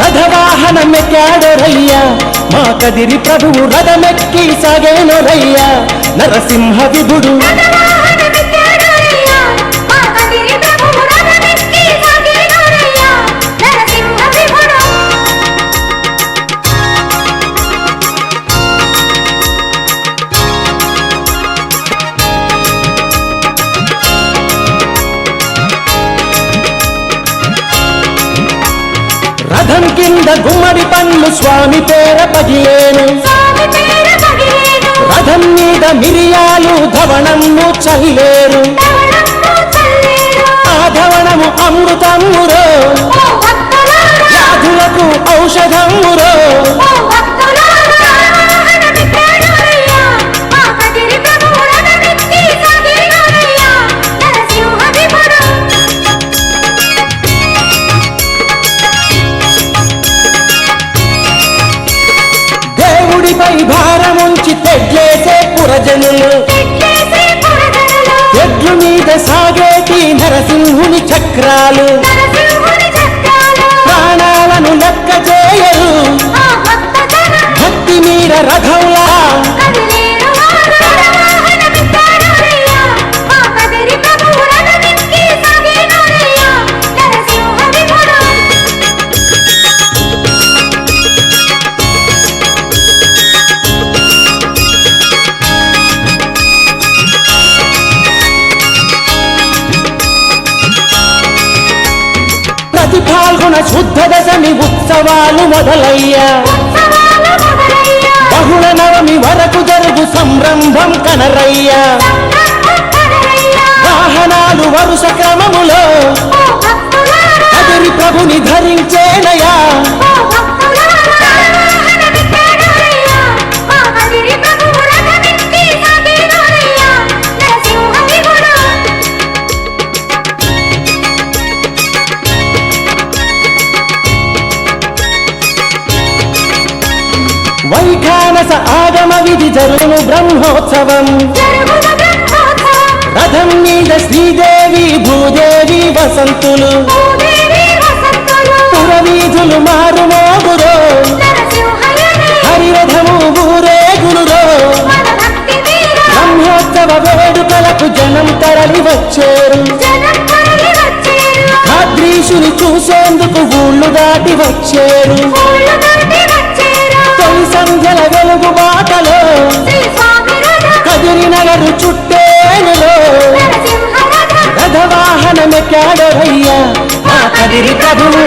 రథవాహనమెక్కాడు రయ్యా మా కదిరి ప్రభువు రథమెక్కి సాగేనోరయ్యా. నరసింహ విభుడు కింద గుమ్మడి పండ్లు స్వామి పేర పగిలేను. రథం మీద మిరియాలు ధవణము చల్లేరు. ఆ ధవణము భక్తులారా, వ్యాధులకు ఔషధమురో చక్రాలు ప్రాణాలను లెక్క చేయరు. భక్తి మీర రథంలా పాల్గొన శుద్ధ దశమి ఉత్సవాలు మొదలయ్యా. బహుళ నవమి వరకు జరుగు సంరంభం కనరయ్యా. వాహనాలు వరుస క్రమములో కదిరి ప్రభుని ధరించేనయా వైఖానస ఆగమ విధి జరుగును బ్రహ్మోత్సవం, రథం మీద శ్రీదేవి భూదేవి వసంతులు. పురవీధులు మారుమోగురో హరిరథము భక్తి మీర బ్రహ్మోత్సవ వేడుకలకు జనం తరలి వచ్చేరు. చూసేందుకు ఊళ్ళు దాటి వచ్చేరు. నరసింహ ఆ కదిరి ప్రభువు